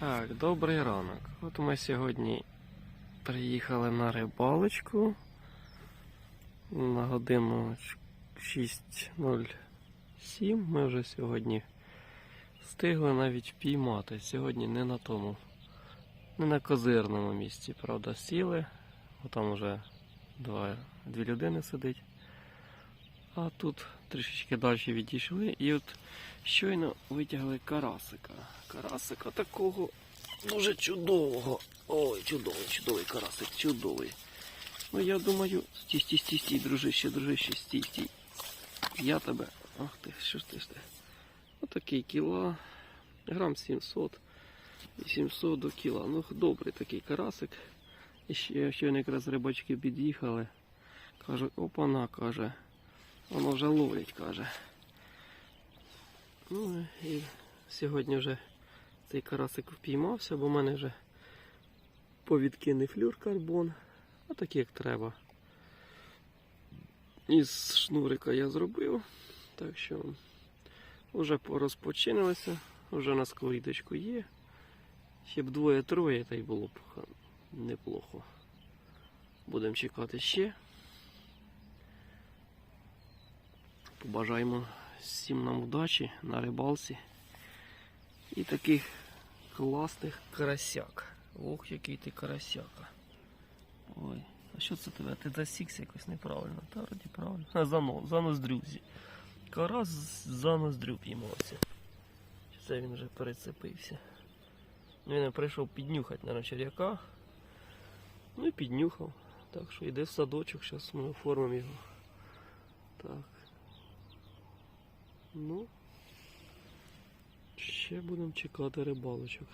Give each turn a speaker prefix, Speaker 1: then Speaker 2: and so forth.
Speaker 1: Так, добрий ранок. От ми сьогодні приїхали на рибалочку на годину 6.07. Ми вже сьогодні встигли навіть піймати. Сьогодні не на тому, не на козирному місці, правда, сіли. Бо там вже два, дві людини сидить. А тут трішечки далі відійшли і от щойно витягли карасика. Карасика такого дуже чудового. Ой, чудовий, чудовий карасик, чудовий. Ну я думаю, стій, стій, стій, стій, дружище, дружище, стій, стій. Я тебе. Ах ти, що ж ти ж ти. Отакий кіла. Грам 700. 800 до кіла. Ну, добрий такий карасик. І ще щойно якраз рибачки під'їхали. Каже, опана, каже. Воно вже ловить, каже. Ну і сьогодні вже цей карасик впіймався, бо в мене вже повідки не флюр карбон, а так як треба. Із шнурика я зробив, так що вже порозпочинилися, вже на сковорідочку є. Ще б двоє-троє, та й було б неплохо. Будемо чекати ще. Побажаємо всім нам удачі на рибалці і таких класних карасяк. Ох, який ти карасяка. Ой, а що це тебе? Ти засікся якось неправильно. Та вроді правильно. А, за, за ноздрюзі. Карас за ноздрю піймався. Чи це він вже перецепився? Ну, Він прийшов піднюхати на черв'яка. Ну і піднюхав. Так що йде в садочок, зараз ми оформимо його. Так. Ну, ще будемо чекати рибалочок.